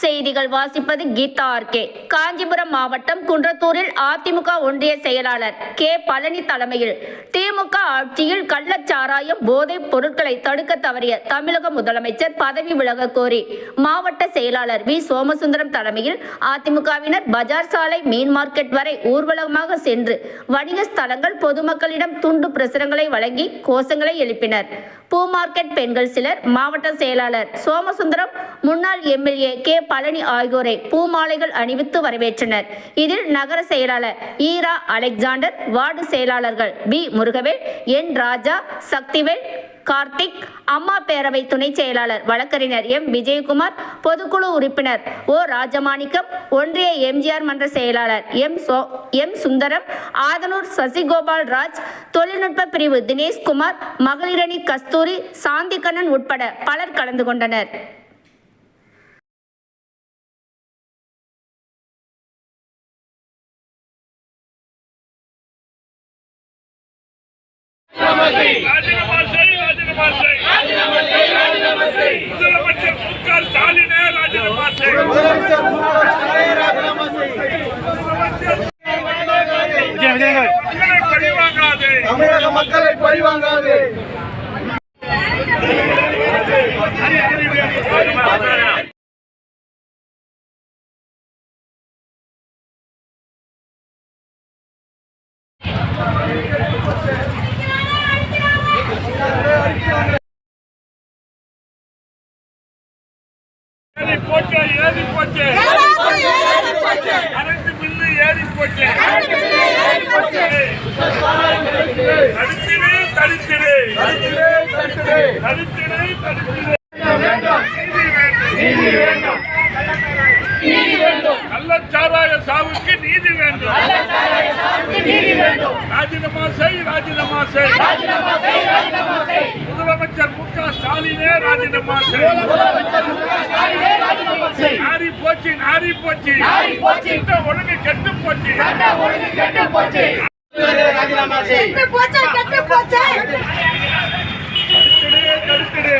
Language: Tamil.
செய்திகள் வாசிப்பது கீதா ஆர்கே. காஞ்சிபுரம் மாவட்டம் குன்றத்தூரில் அதிமுக ஒன்றிய செயலாளர் கே. பழனி தலைமையில் திமுக ஆட்சியில் கள்ளச்சாராயம் போதைப் பொருட்களை தடுக்க தவறிய தமிழக முதலமைச்சர் பதவி விலக கோரி மாவட்ட செயலாளர் வி. சோமசுந்தரம் தலைமையில் அதிமுகவினர் பஜார் சாலை மீன் மார்க்கெட் வரை ஊர்வலமாக சென்று வணிக ஸ்தலங்கள் பொதுமக்களிடம் துண்டு பிரசுரங்களை வழங்கி கோஷங்களை எழுப்பினர். பூ மார்க்கெட் பெண்கள் சிலர் மாவட்ட செயலாளர் சோமசுந்தரம் முன்னாள் எம்எல்ஏ கே. பழனி ஆகியோரை பூமாலைகள் அணிவித்து வரவேற்றனர். இதில் நகர செயலாளர் ஈரா அலெக்சாண்டர் வார்டு செயலாளர்கள் பி முருகவேல் என். ராஜா சக்திவேல் கார்த்திக் அம்மா பேரவை துணை செயலாளர் வழக்கறிஞர் எம். விஜயகுமார் பொதுக்குழு உறுப்பினர் ஓ. ராஜமாணிக்கம் ஒன்றிய எம்ஜிஆர் மன்ற செயலாளர் எம். சோ. எம். சுந்தரம் ஆதனூர் சசிகோபால் ராஜ் தொழில்நுட்ப பிரிவு தினேஷ்குமார் மகளிரணி கஸ்தூரி சாந்திகண்ணன் உட்பட பலர் கலந்து கொண்டனர் ராஜினாமா செய் ராஜினாமா செய் ராஜினாமா செய் ராஜினாமா செய் முதலமைச்சர் மு க ஸ்டாலினே ராஜினாமா செய் முதலமைச்சர் மக்களை பழிவாங்காதே தமிழக மக்களை பழிவாங்காது ஏறி போச்சு ஏறி போச்சு. கரண்ட் பில்லு ஏறி போச்சு. தடுத்திரு தடுத்திரு தடுத்திரு தடுத்திரு நீதி வேண்டும். கள்ளச்சாராய சாவுக்கு நீதி வேண்டும். ராஜினாமா செய் ராஜினாமா செய். முதலமைச்சர் மு க ஸ்டாலினே ராஜினாமா செய். நாரி போச்சு நாரி போச்சு இந்த ஒழுங்கு கெட்டு போச்சு ஒழுங்கு கெட்டு போச்சு ராஜினாமா செய் கெட்டு கெட்டு போச்சு தடுத்துடு தடுத்துடு